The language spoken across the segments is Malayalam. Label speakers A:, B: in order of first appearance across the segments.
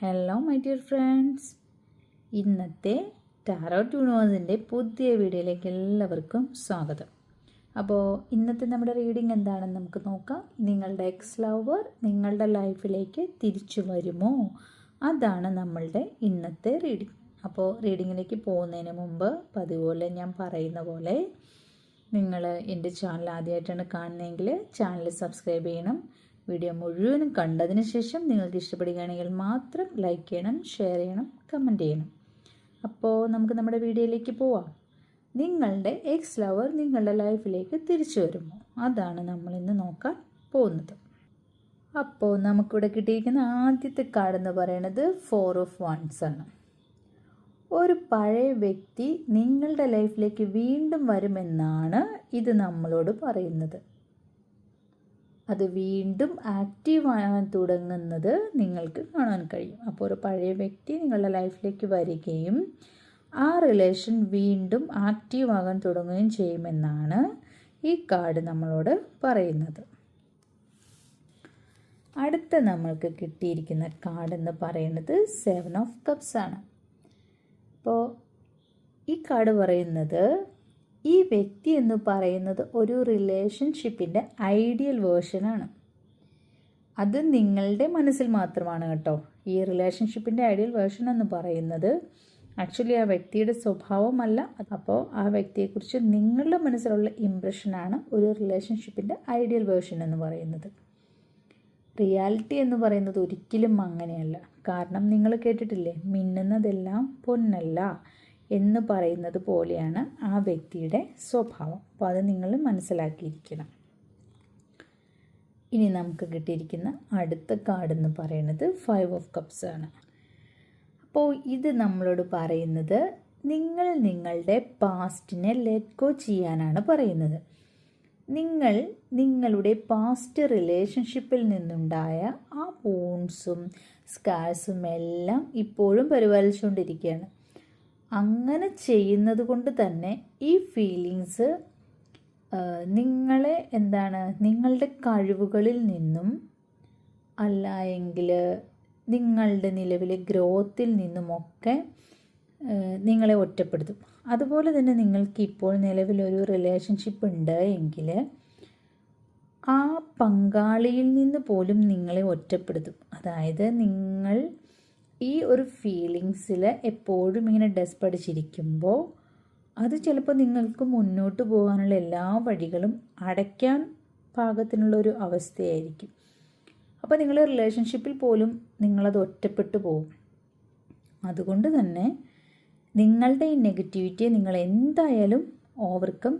A: ഹലോ മൈ ഡിയർ ഫ്രണ്ട്സ് ഇന്നത്തെ ടാറോ ട്യൂണേഴ്സിന്റെ പുതിയ വീഡിയോയിലേക്ക് എല്ലാവർക്കും സ്വാഗതം. അപ്പോൾ ഇന്നത്തെ നമ്മുടെ റീഡിംഗ് എന്താണെന്ന് നമുക്ക് നോക്കാം. നിങ്ങളുടെ എക്സ് ലവർ നിങ്ങളുടെ ലൈഫിലേക്ക് തിരിച്ചു വരുമോ? അതാണ് നമ്മളുടെ ഇന്നത്തെ റീഡിംഗ് അപ്പോൾ റീഡിങ്ങിലേക്ക് പോകുന്നതിന് മുമ്പ് പതിപോലെ ഞാൻ പറയുന്ന പോലെ നിങ്ങൾ എന്റെ ചാനൽ ആദ്യമായിട്ടാണ് കാണുന്നതെങ്കിൽ ചാനൽ സബ്സ്ക്രൈബ് ചെയ്യണം. വീഡിയോ മുഴുവനും കണ്ടതിന് ശേഷം നിങ്ങൾക്ക് ഇഷ്ടപ്പെടുകയാണെങ്കിൽ മാത്രം ലൈക്ക് ചെയ്യണം ഷെയർ ചെയ്യണം കമന്റ് ചെയ്യണം. അപ്പോൾ നമുക്ക് നമ്മുടെ വീഡിയോയിലേക്ക് പോവാം. നിങ്ങളുടെ എക്സ് ലവർ നിങ്ങളുടെ ലൈഫിലേക്ക് തിരിച്ചു വരുമോ? അതാണ് നമ്മൾ ഇന്ന് നോക്കാൻ പോകുന്നത്. അപ്പോൾ നമുക്കിവിടെ കിട്ടിയിരിക്കുന്ന ആദ്യത്തെ കാർഡ് എന്ന് പറയുന്നത് ഫോർ ഓഫ് വൺസ് ആണ്. ഒരു പഴയ വ്യക്തി നിങ്ങളുടെ ലൈഫിലേക്ക് വീണ്ടും വരുമെന്നാണ് ഇത് നമ്മളോട് പറയുന്നത്. അത് വീണ്ടും ആക്റ്റീവ് തുടങ്ങുന്നത് നിങ്ങൾക്ക് കാണാൻ കഴിയും. അപ്പോൾ ഒരു പഴയ വ്യക്തി നിങ്ങളുടെ ലൈഫിലേക്ക് വരികയും ആ റിലേഷൻ വീണ്ടും ആക്റ്റീവ് ആകാൻ തുടങ്ങുകയും ചെയ്യുമെന്നാണ് ഈ കാർഡ് നമ്മളോട് പറയുന്നത്. അടുത്ത നമ്മൾക്ക് കിട്ടിയിരിക്കുന്ന കാർഡ് എന്ന് പറയുന്നത് സെവൻ ഓഫ് കപ്സ് ആണ്. അപ്പോൾ ഈ കാർഡ് പറയുന്നത് ഈ വ്യക്തി എന്ന് പറയുന്നത് ഒരു റിലേഷൻഷിപ്പിന്റെ ഐഡിയൽ വേർഷനാണ് അത് നിങ്ങളുടെ മനസ്സിൽ മാത്രമാണ് കേട്ടോ. ഈ റിലേഷൻഷിപ്പിന്റെ ഐഡിയൽ വേർഷൻ എന്ന് പറയുന്നത് ആക്ച്വലി ആ വ്യക്തിയുടെ സ്വഭാവമല്ല. അപ്പോൾ ആ വ്യക്തിയെക്കുറിച്ച് നിങ്ങളുടെ മനസ്സിലുള്ള ഇമ്പ്രഷനാണ് ഒരു റിലേഷൻഷിപ്പിന്റെ ഐഡിയൽ വേർഷൻ എന്ന് പറയുന്നത്. റിയാലിറ്റി എന്ന് പറയുന്നത് ഒരിക്കലും അങ്ങനെയല്ല. കാരണം നിങ്ങൾ കേട്ടിട്ടില്ലേ? മിന്നുന്നതെല്ലാം പൊന്നല്ല. എന്ന് പറയുന്നത് പോലെയാണ് ആ വ്യക്തിയുടെ സ്വഭാവം. അപ്പോൾ അത് നിങ്ങൾ മനസ്സിലാക്കിയിരിക്കണം. ഇനി നമുക്ക് കിട്ടിയിരിക്കുന്ന അടുത്ത കാർഡ് എന്ന് പറയുന്നത് ഫൈവ് ഓഫ് കപ്സ് ആണ്. അപ്പോൾ ഇത് നമ്മളോട് പറയുന്നത് നിങ്ങൾ നിങ്ങളുടെ പാസ്റ്റിനെ ലെറ്റ് ഗോ ചെയ്യാനാണ് പറയുന്നത്. നിങ്ങൾ നിങ്ങളുടെ പാസ്റ്റ് റിലേഷൻഷിപ്പിൽ നിന്നുണ്ടായ ആ വൂൺസും സ്കാർസും എല്ലാം ഇപ്പോഴും പരിപാലിച്ചുകൊണ്ടിരിക്കുകയാണ്. അങ്ങനെ ചെയ്യുന്നത് കൊണ്ട് തന്നെ ഈ ഫീലിങ്സ് നിങ്ങളെ എന്താണ് നിങ്ങളുടെ കഴിവുകളിൽ നിന്നും അല്ല എങ്കിൽ നിങ്ങളുടെ നിലവിലെ ഗ്രോത്തിൽ നിന്നുമൊക്കെ നിങ്ങളെ ഒറ്റപ്പെടുത്തും. അതുപോലെ തന്നെ നിങ്ങൾക്ക് ഇപ്പോൾ നിലവിലൊരു റിലേഷൻഷിപ്പ് ഉണ്ട് എങ്കിൽ ആ പങ്കാളിയിൽ നിന്ന് പോലും നിങ്ങളെ ഒറ്റപ്പെടുത്തും. അതായത് നിങ്ങൾ ഈ ഒരു ഫീലിങ്സിൽ എപ്പോഴും ഇങ്ങനെ ഡെസ്പടിച്ചിരിക്കുമ്പോൾ അത് ചിലപ്പോൾ നിങ്ങൾക്ക് മുന്നോട്ട് പോകാനുള്ള എല്ലാ വഴികളും അടയ്ക്കാൻ പാകത്തിനുള്ള ഒരു അവസ്ഥയായിരിക്കും. അപ്പോൾ നിങ്ങൾ റിലേഷൻഷിപ്പിൽ പോലും നിങ്ങളത് ഒറ്റപ്പെട്ടു പോകും. അതുകൊണ്ട് തന്നെ നിങ്ങളുടെ ഈ നെഗറ്റിവിറ്റിയെ നിങ്ങൾ എന്തായാലും ഓവർകം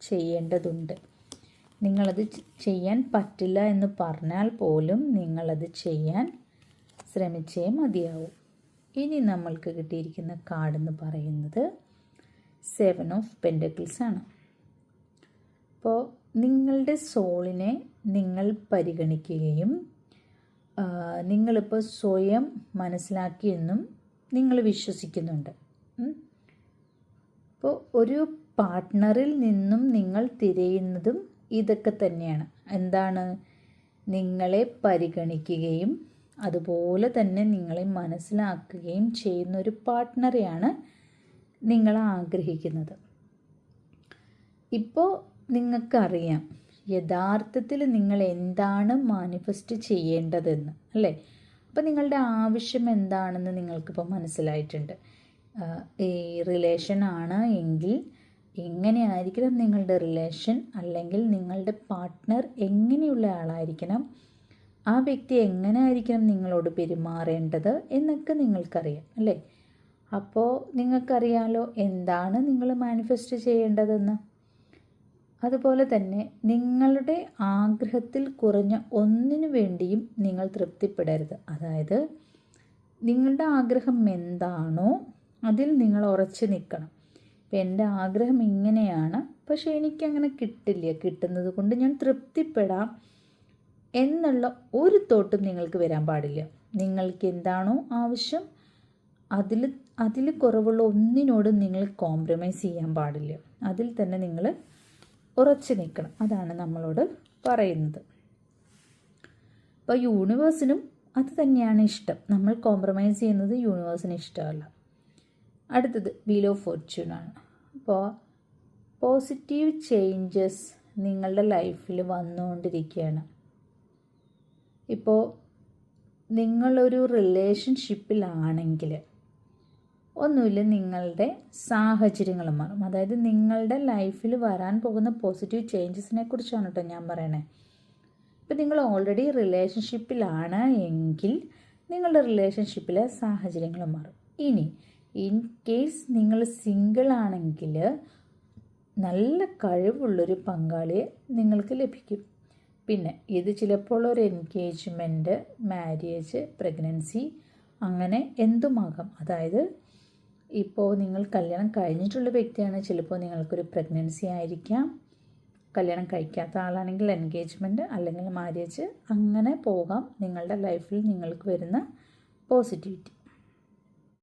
A: ചെയ്യേണ്ടതുണ്ട്. നിങ്ങളത് ചെയ്യാൻ പറ്റില്ല എന്ന് പറഞ്ഞാൽ പോലും നിങ്ങളത് ചെയ്യാൻ ശ്രമിച്ചേ മതിയാവും. ഇനി നമ്മൾക്ക് കിട്ടിയിരിക്കുന്ന കാർഡ് എന്ന് പറയുന്നത് സെവൻ ഓഫ് പെൻഡക്കിൾസ് ആണ്. അപ്പോൾ നിങ്ങളുടെ സോളിനെ നിങ്ങൾ പരിഗണിക്കുകയും നിങ്ങളിപ്പോൾ സ്വയം മനസ്സിലാക്കിയെന്നും നിങ്ങൾ വിശ്വസിക്കുന്നുണ്ട്. അപ്പോൾ ഒരു പാർട്ട്ണറിൽ നിന്നും നിങ്ങൾ തിരയുന്നതും ഇതൊക്കെ തന്നെയാണ്. എന്താണ്? നിങ്ങളെ പരിഗണിക്കുകയും അതുപോലെ തന്നെ നിങ്ങളെ മനസ്സിലാക്കുകയും ചെയ്യുന്ന ഒരു പാർട്ട്ണറെയാണ് നിങ്ങൾ ആഗ്രഹിക്കുന്നത്. ഇപ്പോൾ നിങ്ങൾക്കറിയാം യഥാർത്ഥത്തിൽ നിങ്ങൾ എന്താണ് മാനിഫെസ്റ്റ് ചെയ്യേണ്ടതെന്ന് അല്ലേ? അപ്പോൾ നിങ്ങളുടെ ആവശ്യം എന്താണെന്ന് നിങ്ങൾക്കിപ്പോൾ മനസ്സിലായിട്ടുണ്ട്. ഈ റിലേഷൻ ആണ് എങ്കിൽ എങ്ങനെയായിരിക്കണം നിങ്ങളുടെ റിലേഷൻ അല്ലെങ്കിൽ നിങ്ങളുടെ പാർട്ട്ണർ എങ്ങനെയുള്ള ആളായിരിക്കണം? ആ വ്യക്തി എങ്ങനെ ആയിരിക്കണം നിങ്ങളോട് പെരുമാറേണ്ടത് എന്നൊക്കെ നിങ്ങൾക്കറിയാം അല്ലേ? അപ്പോൾ നിങ്ങൾക്കറിയാലോ എന്താണ് നിങ്ങൾ മാനിഫെസ്റ്റ് ചെയ്യേണ്ടതെന്ന്? അതുപോലെ തന്നെ നിങ്ങളുടെ ആഗ്രഹത്തിൽ കുറഞ്ഞ ഒന്നിനു വേണ്ടിയും നിങ്ങൾ തൃപ്തിപ്പെടരുത്. അതായത് നിങ്ങളുടെ ആഗ്രഹം എന്താണോ അതിൽ നിങ്ങൾ ഉറച്ചു നിൽക്കണം. ഇപ്പം എന്റെ ആഗ്രഹം ഇങ്ങനെയാണ് പക്ഷേ എനിക്കങ്ങനെ കിട്ടില്ല. കിട്ടുന്നത് കൊണ്ട് ഞാൻ തൃപ്തിപ്പെടാം. എന്നുള്ള ഒരു തോട്ടും നിങ്ങൾക്ക് വരാൻ പാടില്ല. നിങ്ങൾക്ക് എന്താണോ ആവശ്യം അതിൽ അതിൽ കുറവുള്ള ഒന്നിനോടും നിങ്ങൾ കോംപ്രമൈസ് ചെയ്യാൻ പാടില്ല. അതിൽ തന്നെ നിങ്ങൾ ഉറച്ചു നിൽക്കണം. അതാണ് നമ്മളോട് പറയുന്നത്. അപ്പോൾ യൂണിവേഴ്സിനും അത് തന്നെയാണ് ഇഷ്ടം. നമ്മൾ കോംപ്രമൈസ് ചെയ്യുന്നത് യൂണിവേഴ്സിന് ഇഷ്ടമല്ല. അടുത്തത് വീൽ ഫോർച്യൂൺ ആണ്. അപ്പോൾ പോസിറ്റീവ് ചേഞ്ചസ് നിങ്ങളുടെ ലൈഫിൽ വന്നുകൊണ്ടിരിക്കുകയാണ്. ഇപ്പോൾ നിങ്ങളൊരു റിലേഷൻഷിപ്പിലാണെങ്കിൽ ഒന്നുമില്ല നിങ്ങളുടെ സാഹചര്യങ്ങൾ മാറും. അതായത് നിങ്ങളുടെ ലൈഫിൽ വരാൻ പോകുന്ന പോസിറ്റീവ് ചേഞ്ചസിനെ കുറിച്ചാണ് കേട്ടോ ഞാൻ പറയണേ. ഇപ്പം നിങ്ങൾ ഓൾറെഡി റിലേഷൻഷിപ്പിലാണ് എങ്കിൽ നിങ്ങളുടെ റിലേഷൻഷിപ്പിലെ സാഹചര്യങ്ങൾ മാറും. ഇനി ഇൻ കേസ് നിങ്ങൾ സിംഗിൾ ആണെങ്കിൽ നല്ല കഴിവുള്ളൊരു പങ്കാളിയെ നിങ്ങൾക്ക് ലഭിക്കും. പിന്നെ ഇത് ചിലപ്പോൾ ഒരു എൻഗേജ്മെന്റ് മാരേജ് പ്രഗ്നൻസി അങ്ങനെ എന്തുമാകാം. അതായത് ഇപ്പോൾ നിങ്ങൾ കല്യാണം കഴിഞ്ഞിട്ടുള്ള വ്യക്തിയാണ് ചിലപ്പോൾ നിങ്ങൾക്കൊരു പ്രഗ്നൻസി ആയിരിക്കാം. കല്യാണം കഴിക്കാത്ത ആളാണെങ്കിൽ എൻഗേജ്മെന്റ് അല്ലെങ്കിൽ മാരേജ് അങ്ങനെ പോകാം. നിങ്ങളുടെ ലൈഫിൽ നിങ്ങൾക്ക് വരുന്ന പോസിറ്റിവിറ്റി